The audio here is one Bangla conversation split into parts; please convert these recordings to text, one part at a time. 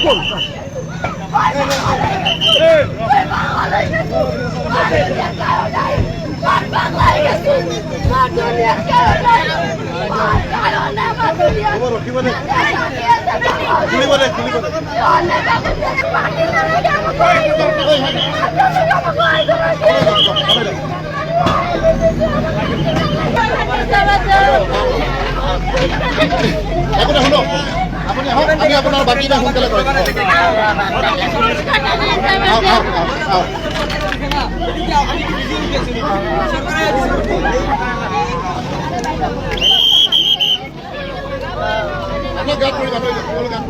বল বলো কি বলে কি বলে কি বলে এখন হলো আপনি হন আমি আপনার বাকিটা সোনকালে দাও।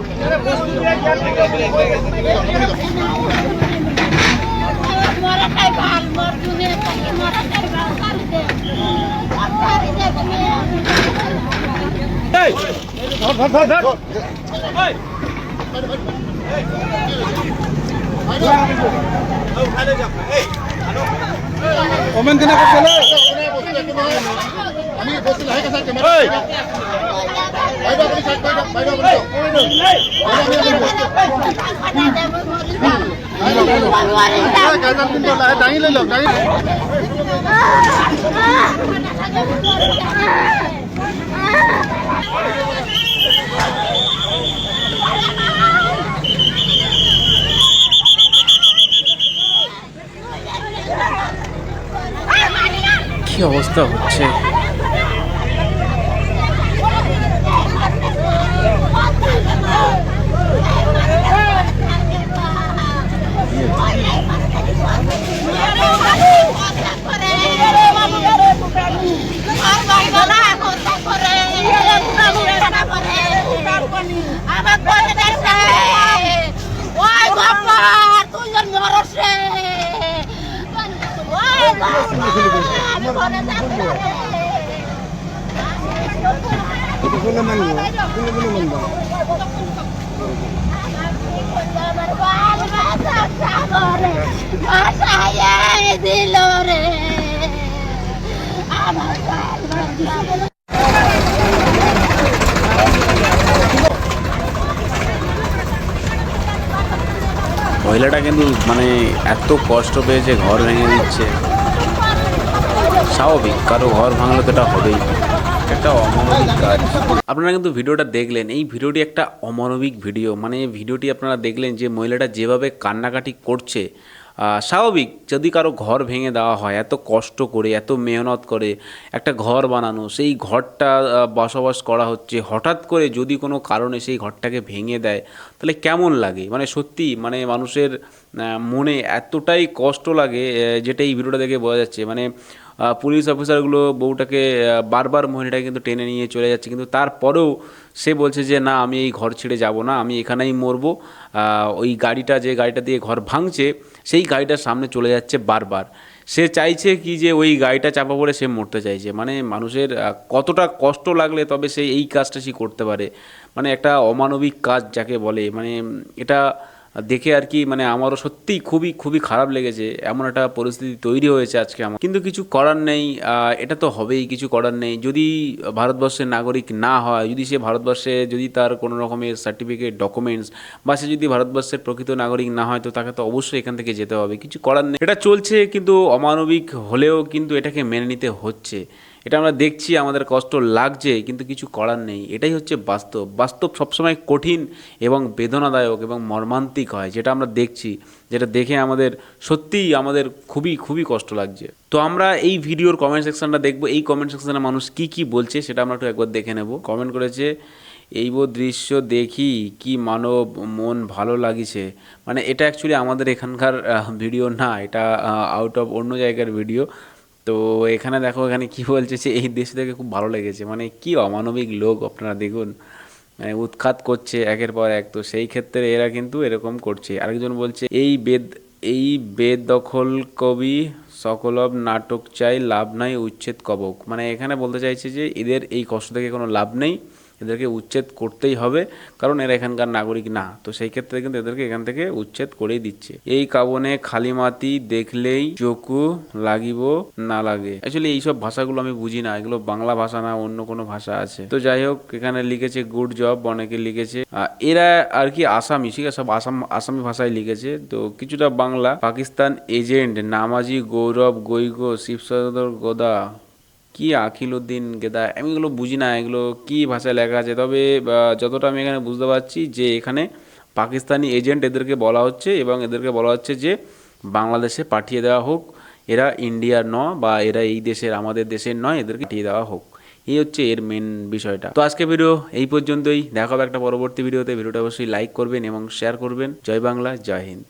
মরা খাই ভালো মর দুনিয়া মরা খাই ভালো সারি দে সারি দে তুমি কমেন্ট কেনে করছে আমি বসে ক্যামেরা সাইড দাঁড়িয়ে লইল দাঁড়িয়ে কি অবস্থা হচ্ছে আমার করে দেখছে ওই বাবা তুই জন্ম রসে ওই বাবা আমি করে দেখছে কোনে মানবো কোনে কোনে মানবো আমার বাল বাচ্চা সাগরে ভাষায় মহিলাটা কিন্তু মানে এত কষ্ট পেয়েছে ঘর ভেঙে দিচ্ছে। স্বাভাবিক, কারও ঘর ভাঙলে তো এটা হবেই। একটা অমানবিক কাজ। আপনারা কিন্তু ভিডিওটা দেখলেন, এই ভিডিওটি একটা অমানবিক ভিডিও। মানে ভিডিওটি আপনারা দেখলেন যে মহিলাটা যেভাবে কান্নাকাটি করছে স্বাভাবিক, যদি কারও ঘর ভেঙে দেওয়া হয়, এত কষ্ট করে, এত মেহনত করে একটা ঘর বানানো, সেই ঘরটা বসবাস করা হচ্ছে, হঠাৎ করে যদি কোনো কারণে সেই ঘরটাকে ভেঙে দেয়, তাহলে কেমন লাগে? মানে সত্যি মানে মানুষের মনে এতটাই কষ্ট লাগে যেটা এই ভিডিওটা দেখে বোঝা যাচ্ছে। মানে পুলিশ অফিসারগুলো বউটাকে বারবার মহিলাটাকে কিন্তু টেনে নিয়ে চলে যাচ্ছে। কিন্তু তারপরেও সে বলছে যে, না, আমি এই ঘর ছেড়ে যাব না, আমি এখানেই মরবো। ওই গাড়িটা, যে গাড়িটা দিয়ে ঘর ভাঙছে, সেই গাড়িটার সামনে চলে যাচ্ছে বারবার। সে চাইছে কি যে, ওই গাড়িটা চাপা পড়ে সে মরতে চাইছে। মানে মানুষের কতটা কষ্ট লাগলে তবে সে এই কাজটা সে করতে পারে। মানে একটা অমানবিক কাজ যাকে বলে। মানে এটা দেখে আর কি মানে আমারও সত্যিই খুবই খুবই খারাপ লেগেছে। এমন একটা পরিস্থিতি তৈরি হয়েছে আজকে আমার। কিন্তু কিছু করার নেই এটা তো হবেই, কিছু করার নেই। যদি ভারতবর্ষের নাগরিক না হয়, যদি সে ভারতবর্ষে, যদি তার কোনো রকমের সার্টিফিকেট ডকুমেন্টস বা সে যদি ভারতবর্ষের প্রকৃত নাগরিক না হয়, তো তাকে তো অবশ্যই এখান থেকে যেতে হবে। কিছু করার নেই। এটা চলছে, কিন্তু অমানবিক হলেও কিন্তু এটাকে মেনে নিতে হচ্ছে। এটা আমরা দেখছি, আমাদের কষ্ট লাগছে, কিন্তু কিছু করার নেই। এটাই হচ্ছে বাস্তব। বাস্তব সবসময় কঠিন এবং বেদনাদায়ক এবং মর্মান্তিক হয়, যেটা আমরা দেখছি, যেটা দেখে আমাদের সত্যিই আমাদের খুবই খুবই কষ্ট লাগছে। তো আমরা এই ভিডিওর কমেন্ট সেকশনটা দেখব। এই কমেন্ট সেকশনে মানুষ কি কি বলছে, সেটা আমরা একটু একবার দেখে নেব। কমেন্ট করেছে, এই বো দৃশ্য দেখি, কি মানব মন ভালো লাগিছে। মানে এটা অ্যাকচুয়ালি আমাদের এখানকার ভিডিও না, এটা আউট অফ অন্য জায়গার ভিডিও তো এখানে দেখো, এখানে কি বলছে যে, এই দেশ থেকে খুব ভালো লেগেছে। মানে কি অমানবিক লোক আপনারা দেখুন। মানে উৎখাত করছে একের পর এক। তো সেই ক্ষেত্রে এরা কিন্তু এরকম করছে। আরেকজন বলছে, এই বেদ এই বেদ দখল কবি সকলব নাটক চাই, লাভ নাই, উচ্ছেদ কবক। মানে এখানে বলতে চাইছে যে, এদের এই কষ্ট থেকে কোনো লাভ নেই। এদেরকে উচ্ছেদ করতেই হবে, কারণ এরা এখানকার নাগরিক না। তো সেই ক্ষেত্রে কিন্তু এদেরকে এখান থেকে উচ্ছেদ করেই দিচ্ছে। এই কাবনে খালি মাটি দেখলেই চকু লাগিব, না লাগে। অ্যাকচুয়ালি এইসব ভাষাগুলো আমি বুঝি না, এগুলো বাংলা ভাষা না, অন্য কোনো ভাষা আছে। তো যাই হোক, এখানে লিখেছে গুড জব অনেকে লিখেছে। এরা আর কি আসামি, ঠিক আছে? সব আসাম, আসামি ভাষায় লিখেছে। তো কিছুটা বাংলা, পাকিস্তান এজেন্ট, নামাজি, গৌরব, গৈগ শিবসদর গোদা। কি আখিল উদ্দিন গেদা? আমি এগুলো বুঝি না, এগুলো কি ভাষায় লেখা আছে? তবে যতটা আমি এখানে বুঝতে পারছি যে এখানে পাকিস্তানি এজেন্ট এদেরকে বলা হচ্ছে এবং এদেরকে বলা হচ্ছে যে বাংলাদেশে পাঠিয়ে দেওয়া হোক, এরা ইন্ডিয়ার ন বা এরা এই দেশের, আমাদের দেশের নয়, এদেরকে পাঠিয়ে দেওয়া হোক। এই হচ্ছে এর মেন বিষয়টা। তো আজকে ভিডিও এই পর্যন্তই। দেখা হবে একটা পরবর্তী ভিডিওতে ভিডিওটা অবশ্যই লাইক করবেন এবং শেয়ার করবেন। জয় বাংলা, জয় হিন্দ।